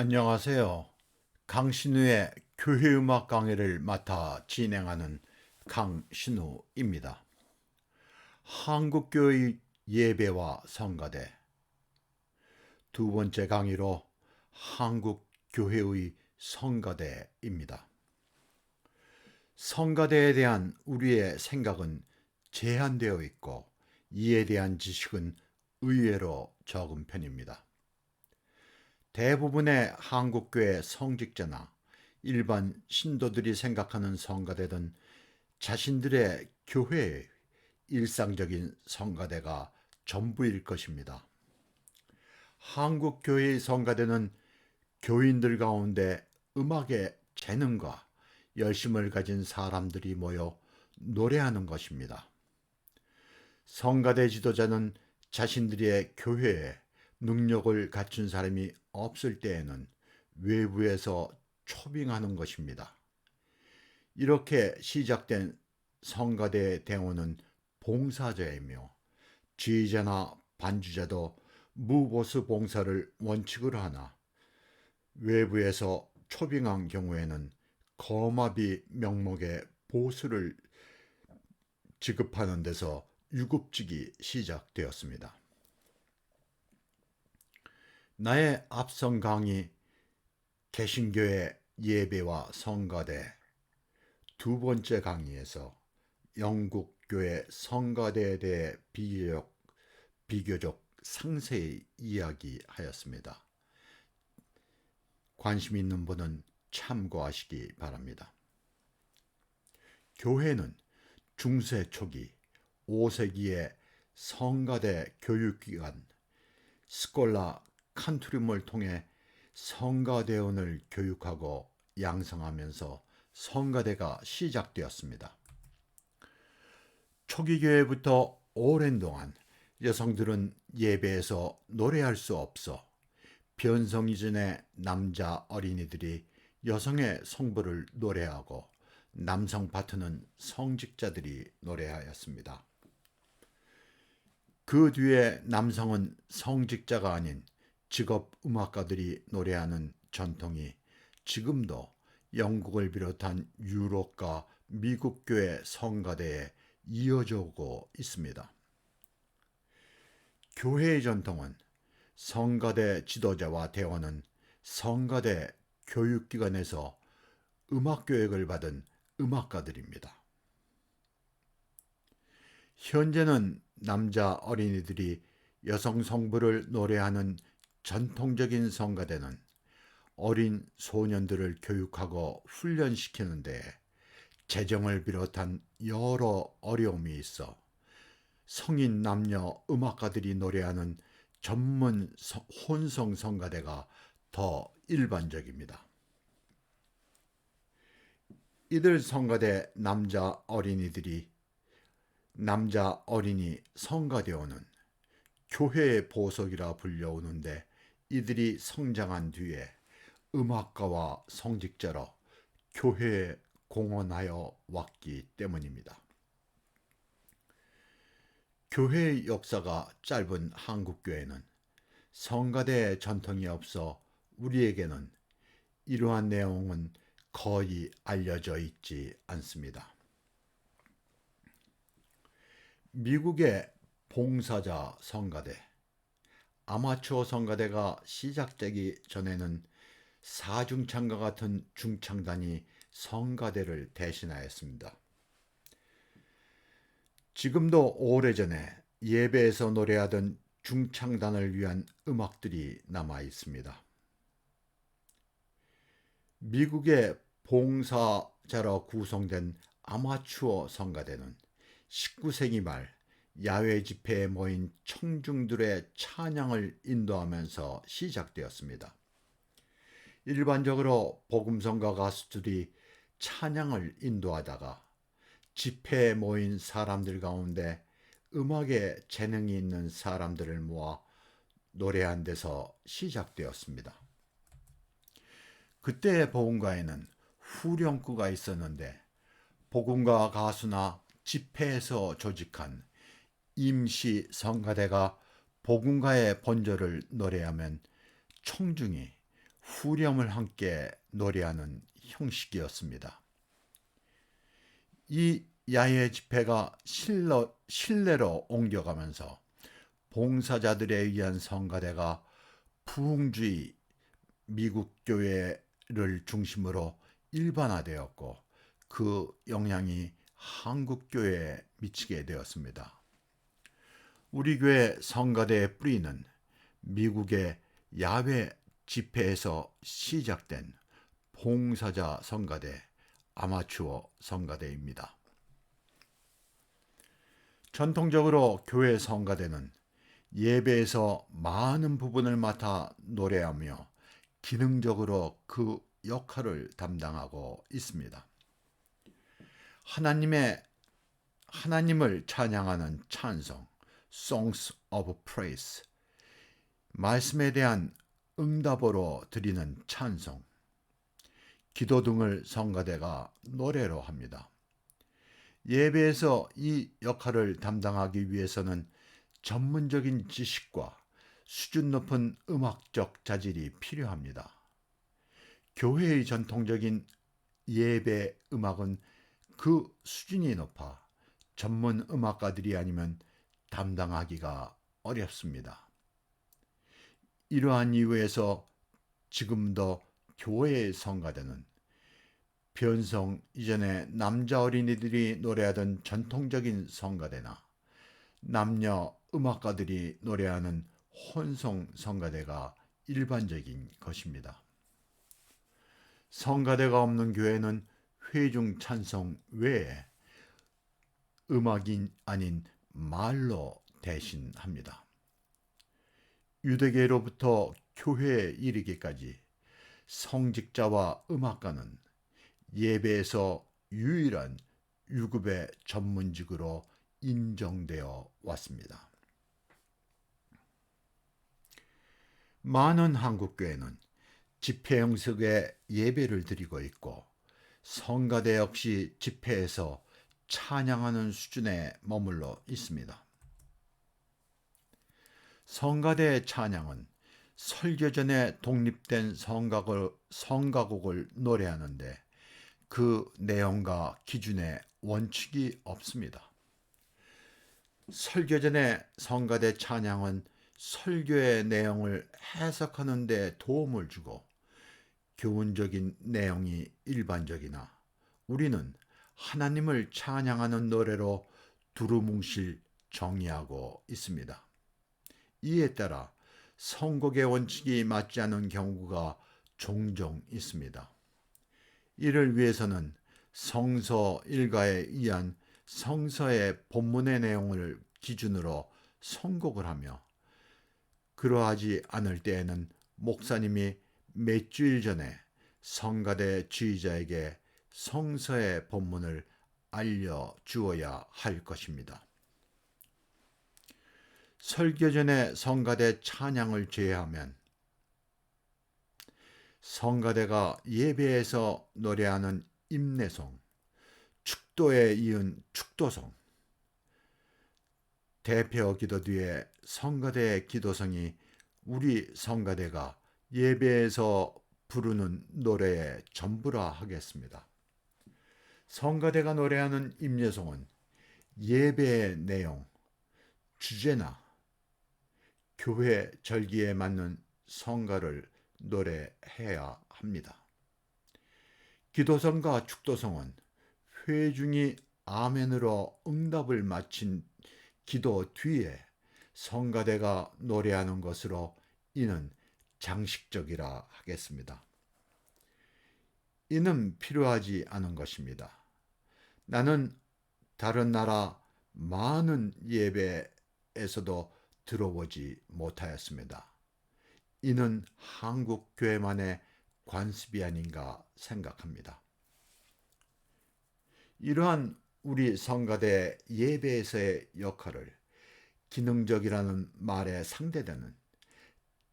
안녕하세요. 강신우의 교회음악 강의를 맡아 진행하는 강신우입니다. 한국교회 예배와 성가대 두 번째 강의로 한국교회의 성가대입니다. 성가대에 대한 우리의 생각은 제한되어 있고 이에 대한 지식은 의외로 적은 편입니다. 대부분의 한국교회 성직자나 일반 신도들이 생각하는 성가대는 자신들의 교회의 일상적인 성가대가 전부일 것입니다. 한국교회의 성가대는 교인들 가운데 음악의 재능과 열심을 가진 사람들이 모여 노래하는 것입니다. 성가대 지도자는 자신들의 교회에 능력을 갖춘 사람이 없을 때에는 외부에서 초빙하는 것입니다. 이렇게 시작된 성가대 대원은 봉사자이며 지휘자나 반주자도 무보스 봉사를 원칙으로 하나 외부에서 초빙한 경우에는 거마비 명목의 보수를 지급하는 데서 유급직이 시작되었습니다. 나의 앞선 강의 개신교의 예배와 성가대 두 번째 강의에서 영국 교회 성가대에 대해 비교적, 비교적 상세히 이야기하였습니다. 관심 있는 분은 참고하시기 바랍니다. 교회는 중세 초기 5세기의 성가대 교육기관 스콜라 칸투림을 통해 성가대원을 교육하고 양성하면서 성가대가 시작되었습니다. 초기 교회부터 오랜 동안 여성들은 예배에서 노래할 수 없어 변성 이전의 남자 어린이들이 여성의 성부를 노래하고 남성 파트는 성직자들이 노래하였습니다. 그 뒤에 남성은 성직자가 아닌 직업 음악가들이 노래하는 전통이 지금도 영국을 비롯한 유럽과 미국 교회 성가대에 이어져 오고 있습니다. 교회의 전통은 성가대 지도자와 대원은 성가대 교육기관에서 음악 교육을 받은 음악가들입니다. 현재는 남자 어린이들이 여성 성부를 노래하는 전통적인 성가대는 어린 소년들을 교육하고 훈련시키는데 재정을 비롯한 여러 어려움이 있어 성인 남녀 음악가들이 노래하는 전문 혼성 성가대가 더 일반적입니다. 이들 성가대 남자 어린이들이 남자 어린이 성가대원은 교회의 보석이라 불려오는데 이들이 성장한 뒤에 음악가와 성직자로 교회에 공헌하여 왔기 때문입니다. 교회의 역사가 짧은 한국교회는 성가대 전통이 없어 우리에게는 이러한 내용은 거의 알려져 있지 않습니다. 미국의 봉사자 성가대, 아마추어 성가대가 시작되기 전에는 사중창과 같은 중창단이 성가대를 대신하였습니다. 지금도 오래전에 예배에서 노래하던 중창단을 위한 음악들이 남아 있습니다. 미국의 봉사자로 구성된 아마추어 성가대는 19세기 말 야외 집회에 모인 청중들의 찬양을 인도하면서 시작되었습니다. 일반적으로 복음성가 가수들이 찬양을 인도하다가 집회에 모인 사람들 가운데 음악에 재능이 있는 사람들을 모아 노래한 데서 시작되었습니다. 그때의 복음가에는 후렴구가 있었는데 복음가 가수나 집회에서 조직한 임시 성가대가 복음가의 본절을 노래하면 청중이 후렴을 함께 노래하는 형식이었습니다. 이 야외 집회가 실러, 실내로 옮겨가면서 봉사자들에 의한 성가대가 부흥주의 미국 교회를 중심으로 일반화되었고 그 영향이 한국 교회에 미치게 되었습니다. 우리 교회 성가대의 뿌리는 미국의 야외 집회에서 시작된 봉사자 성가대, 아마추어 성가대입니다. 전통적으로 교회 성가대는 예배에서 많은 부분을 맡아 노래하며 기능적으로 그 역할을 담당하고 있습니다. 하나님의 하나님을 찬양하는 찬송, Songs of Praise, 말씀에 대한 응답으로 드리는 찬송, 기도 등을 성가대가 노래로 합니다. 예배에서 이 역할을 담당하기 위해서는 전문적인 지식과 수준 높은 음악적 자질이 필요합니다. 교회의 전통적인 예배 음악은 그 수준이 높아 전문 음악가들이 아니면 담당하기가 어렵습니다. 이러한 이유에서 지금도 교회의 성가대는 변성 이전에 남자 어린이들이 노래하던 전통적인 성가대나 남녀 음악가들이 노래하는 혼성 성가대가 일반적인 것입니다. 성가대가 없는 교회는 회중 찬송 외에 음악인 아닌 말로 대신합니다. 유대계로부터 교회에 이르기까지 성직자와 음악가는 예배에서 유일한 유급의 전문직으로 인정되어 왔습니다. 많은 한국교회는 집회 형식의 예배를 드리고 있고 성가대 역시 집회에서 찬양하는 수준에 머물러 있습니다. 성가대의 찬양은 설교 전에 독립된 성가곡을, 성가곡을 노래하는데 그 내용과 기준에 원칙이 없습니다. 설교 전에 성가대 찬양은 설교의 내용을 해석하는 데 도움을 주고 교훈적인 내용이 일반적이나 우리는 하나님을 찬양하는 노래로 두루뭉실 정의하고 있습니다. 이에 따라 선곡의 원칙이 맞지 않은 경우가 종종 있습니다. 이를 위해서는 성서 일가에 의한 성서의 본문의 내용을 기준으로 선곡을 하며 그러하지 않을 때에는 목사님이 몇 주일 전에 성가대 주의자에게 성서의 본문을 알려 주어야 할 것입니다. 설교 전에 성가대 찬양을 제외하면 성가대가 예배에서 노래하는 임내송, 축도에 이은 축도성, 대표 기도 뒤에 성가대의 기도성이 우리 성가대가 예배에서 부르는 노래의 전부라 하겠습니다. 성가대가 노래하는 임예송은 예배의 내용, 주제나 교회 절기에 맞는 성가를 노래해야 합니다. 기도성과 축도성은 회중이 아멘으로 응답을 마친 기도 뒤에 성가대가 노래하는 것으로 이는 장식적이라 하겠습니다. 이는 필요하지 않은 것입니다. 나는 다른 나라 많은 예배에서도 들어보지 못하였습니다. 이는 한국 교회만의 관습이 아닌가 생각합니다. 이러한 우리 성가대 예배에서의 역할을 기능적이라는 말에 상대되는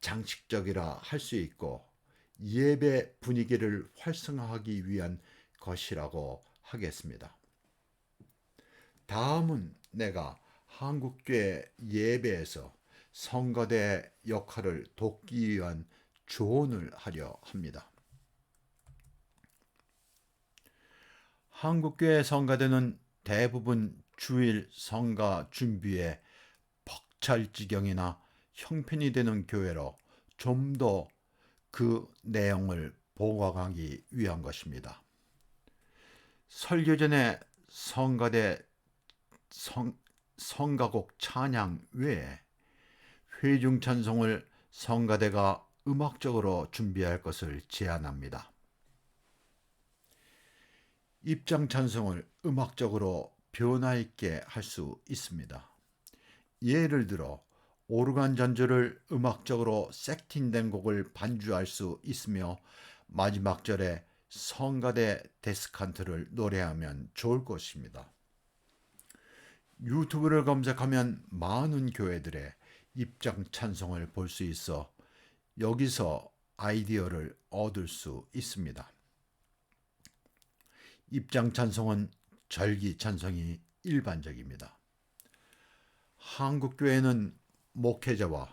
장식적이라 할 수 있고 예배 분위기를 활성화하기 위한 것이라고 하겠습니다. 다음은 내가 한국교회 예배에서 성가대 역할을 돕기 위한 조언을 하려 합니다. 한국교회 성가대는 대부분 주일 성가 준비에 벅찰 지경이나 형편이 되는 교회로 좀 더 그 내용을 보강하기 위한 것입니다. 설교 전에 성가대 성, 성가곡 찬양 외에 회중 찬송을 성가대가 음악적으로 준비할 것을 제안합니다. 입장 찬송을 음악적으로 변화 있게 할 수 있습니다. 예를 들어 오르간 전주를 음악적으로 세팅된 곡을 반주할 수 있으며 마지막 절에 성가대 데스칸트를 노래하면 좋을 것입니다. 유튜브를 검색하면 많은 교회들의 입장 찬송을 볼 수 있어 여기서 아이디어를 얻을 수 있습니다. 입장 찬송은 절기 찬송이 일반적입니다. 한국 교회는 목회자와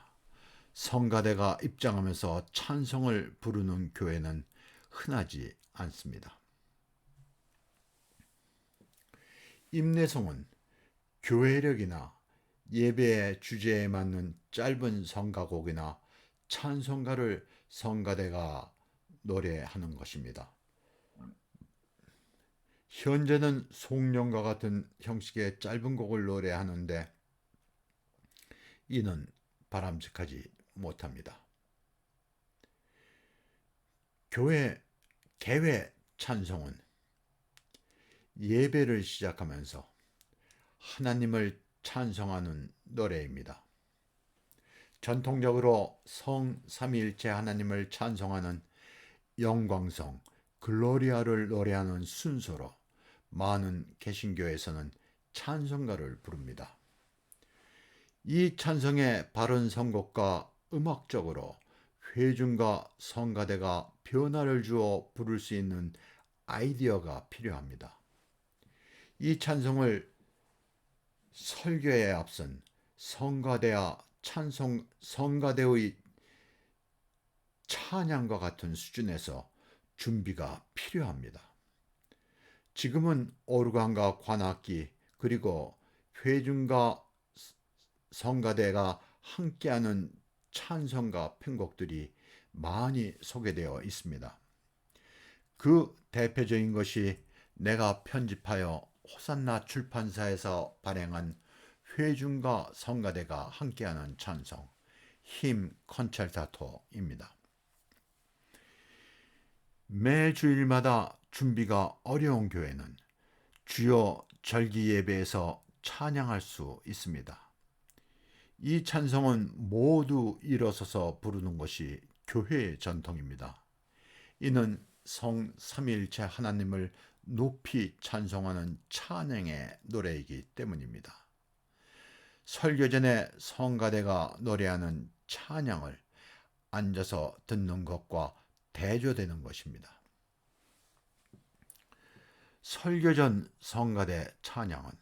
성가대가 입장하면서 찬송을 부르는 교회는 흔하지 않습니다. 임내송은 교회력이나 예배의 주제에 맞는 짧은 성가곡이나 찬송가를 성가대가 노래하는 것입니다. 현재는 송년과 같은 형식의 짧은 곡을 노래하는데 이는 바람직하지 못합니다. 교회 개회 찬송은 예배를 시작하면서 하나님을 찬송하는 노래입니다. 전통적으로 성 삼위일체 하나님을 찬송하는 영광성 글로리아를 노래하는 순서로 많은 개신교에서는 찬송가를 부릅니다. 이 찬성의 바른 선곡과 음악적으로 회중과 성가대가 변화를 주어 부를 수 있는 아이디어가 필요합니다. 이 찬송을 설교에 앞선 성가대와 찬송 성가대의 찬양과 같은 수준에서 준비가 필요합니다. 지금은 오르간과 관악기 그리고 회중과 성가대가 함께하는 찬성과 편곡들이 많이 소개되어 있습니다. 그 대표적인 것이 내가 편집하여 호산나 출판사에서 발행한 회중과 성가대가 함께하는 찬송 힘 컨첼타토입니다. 매 주일마다 준비가 어려운 교회는 주요 절기 예배에서 찬양할 수 있습니다. 이 찬송은 모두 일어서서 부르는 것이 교회의 전통입니다. 이는 성 삼일체 하나님을 높이 찬송하는 찬양의 노래이기 때문입니다. 설교 전에 성가대가 노래하는 찬양을 앉아서 듣는 것과 대조되는 것입니다. 설교 전 성가대 찬양은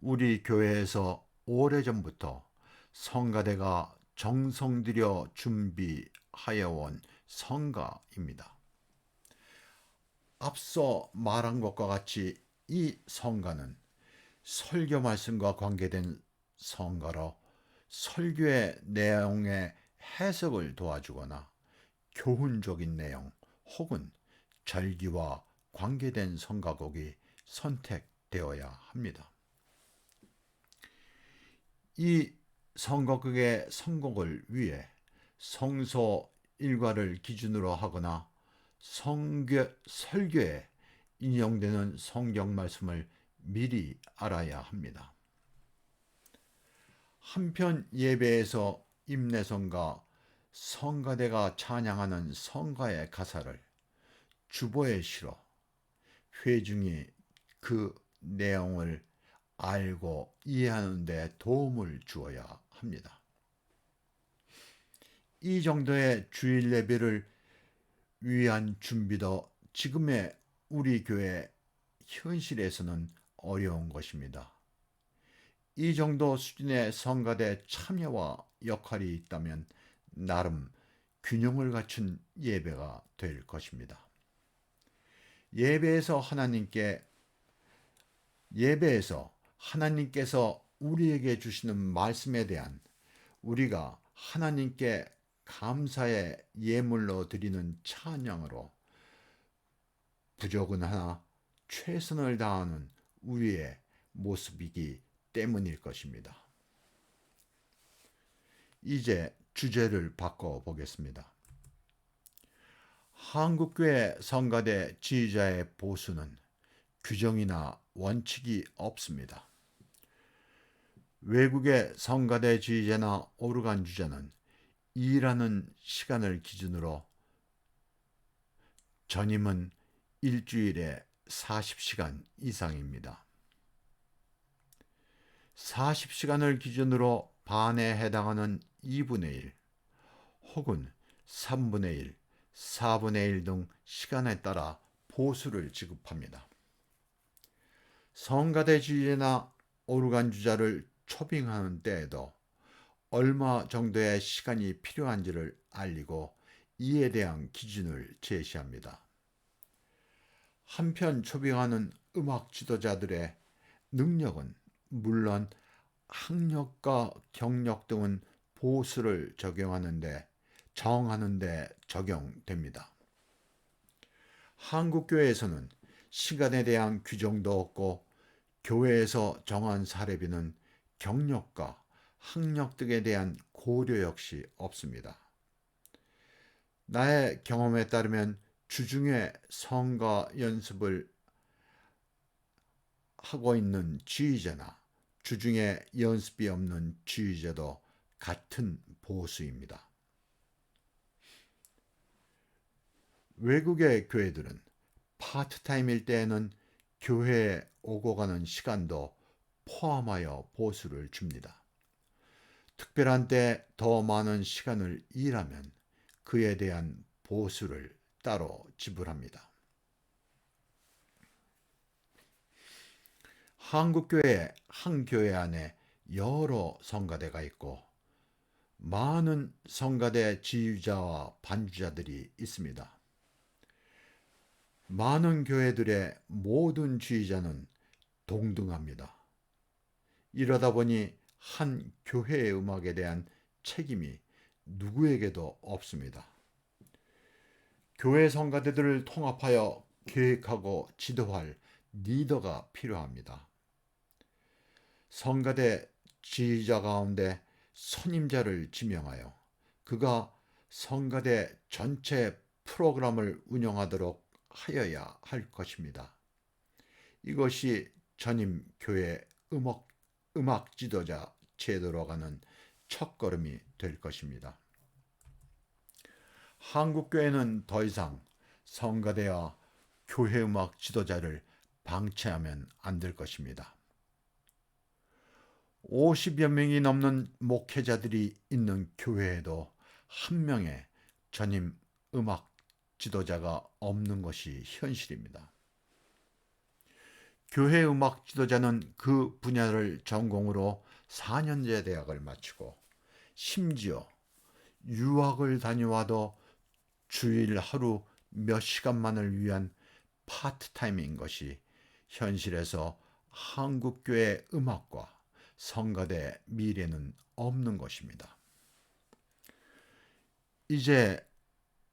우리 교회에서 오래전부터 성가대가 정성 들여 준비하여 온 성가입니다. 앞서 말한 것과 같이 이 성가는 설교 말씀과 관계된 성가로 설교의 내용의 해석을 도와주거나 교훈적인 내용 혹은 절기와 관계된 성가곡이 선택되어야 합니다. 이 성가극의 성공을 위해 성서 일과를 기준으로 하거나 성교, 설교에 인용되는 성경 말씀을 미리 알아야 합니다. 한편 예배에서 임내성과 성가대가 찬양하는 성가의 가사를 주보에 실어 회중이 그 내용을 알고 이해하는 데 도움을 주어야 합니다. 이 정도의 주일 예배를 위한 준비도 지금의 우리 교회 현실에서는 어려운 것입니다. 이 정도 수준의 성가대 참여와 역할이 있다면 나름 균형을 갖춘 예배가 될 것입니다. 예배에서 하나님께 예배에서 하나님께서 우리에게 주시는 말씀에 대한 우리가 하나님께 감사의 예물로 드리는 찬양으로 부족은 하나 최선을 다하는 우리의 모습이기 때문일 것입니다. 이제 주제를 바꿔 보겠습니다. 한국교회 성가대 지휘자의 보수는 규정이나 원칙이 없습니다. 외국의 성가대 지휘자나 오르간 주자는 일하는 시간을 기준으로 전임은 일주일에 40시간 이상입니다. 40시간을 기준으로 반에 해당하는 2분의 1 혹은 3분의 1, 4분의 1 등 시간에 따라 보수를 지급합니다. 성가대 주제나 오르간 주자를 초빙하는 때에도 얼마 정도의 시간이 필요한지를 알리고 이에 대한 기준을 제시합니다. 한편 초빙하는 음악 지도자들의 능력은 물론 학력과 경력 등은 보수를 적용하는데 정하는데 적용됩니다. 한국교회에서는 시간에 대한 규정도 없고 교회에서 정한 사례비는 경력과 학력 등에 대한 고려 역시 없습니다. 나의 경험에 따르면 주중에 성가 연습을 하고 있는 지휘자나 주중에 연습이 없는 지휘자도 같은 보수입니다. 외국의 교회들은 파트타임일 때에는 교회에 오고 가는 시간도 포함하여 보수를 줍니다. 특별한 때 더 많은 시간을 일하면 그에 대한 보수를 따로 지불합니다. 한국교회 한 교회 안에 여러 성가대가 있고 많은 성가대 지휘자와 반주자들이 있습니다. 많은 교회들의 모든 지휘자는 동등합니다. 이러다 보니 한 교회의 음악에 대한 책임이 누구에게도 없습니다. 교회 성가대들을 통합하여 계획하고 지도할 리더가 필요합니다. 성가대 지휘자 가운데 선임자를 지명하여 그가 성가대 전체 프로그램을 운영하도록 하여야 할 것입니다. 이것이 전임 교회 음악, 음악 지도자 제도로 가는 첫걸음이 될 것입니다. 한국교회는 더 이상 성가대와 교회 음악 지도자를 방치하면 안 될 것입니다. 50여 명이 넘는 목회자들이 있는 교회에도 한 명의 전임 음악 지도자가 없는 것이 현실입니다. 교회 음악 지도자는 그 분야를 전공으로 4년제 대학을 마치고 심지어 유학을 다녀와도 주일 하루 몇 시간만을 위한 파트타임인 것이 현실에서 한국교회 음악과 성가대 미래는 없는 것입니다. 이제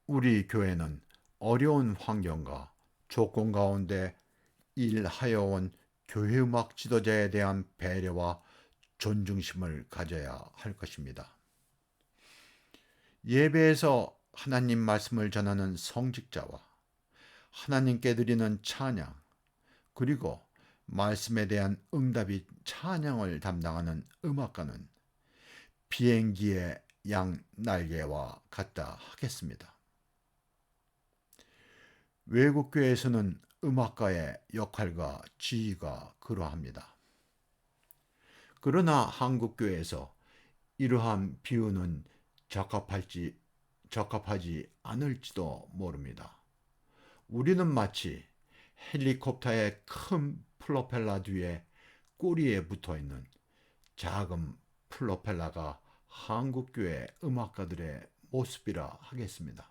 우리 교회는 어려운 환경과 조건 가운데 일하여 온 교회 음악 지도자에 대한 배려와 존중심을 가져야 할 것입니다. 예배에서 하나님 말씀을 전하는 성직자와 하나님께 드리는 찬양, 그리고 말씀에 대한 응답이 찬양을 담당하는 음악가는 비행기의 양 날개와 같다 하겠습니다. 외국교회에서는 음악가의 역할과 지위가 그러합니다. 그러나 한국교회에서 이러한 비유는 적합할지 적합하지 않을지도 모릅니다. 우리는 마치 헬리콥터의 큰 플로펠라 뒤에 꼬리에 붙어 있는 작은 플로펠라가 한국교회 음악가들의 모습이라 하겠습니다.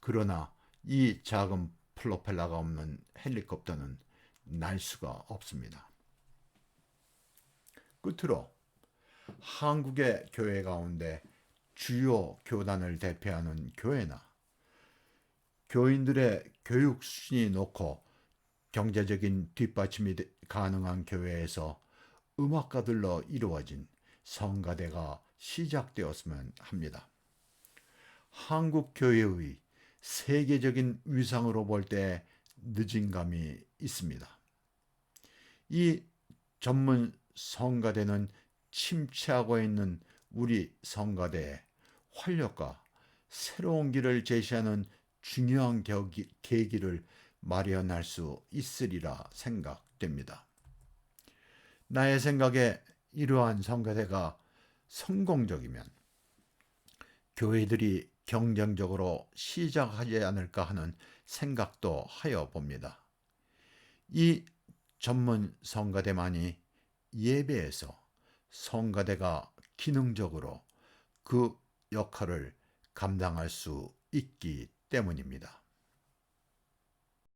그러나 이 작은 프로펠러가 없는 헬리콥터는 날 수가 없습니다. 끝으로 한국의 교회 가운데 주요 교단을 대표하는 교회나 교인들의 교육 수준이 높고 경제적인 뒷받침이 되- 가능한 교회에서 음악가들로 이루어진 성가대가 시작되었으면 합니다. 한국 교회의 세계적인 위상으로 볼 때 늦은 감이 있습니다. 이 전문 성가대는 침체하고 있는 우리 성가대에 활력과 새로운 길을 제시하는 중요한 계기를 마련할 수 있으리라 생각됩니다. 나의 생각에 이러한 성가대가 성공적이면 교회들이 경쟁적으로 시작하지 않을까 하는 생각도 하여 봅니다. 이 전문 성가대만이 예배에서 성가대가 기능적으로 그 역할을 감당할 수 있기 때문입니다.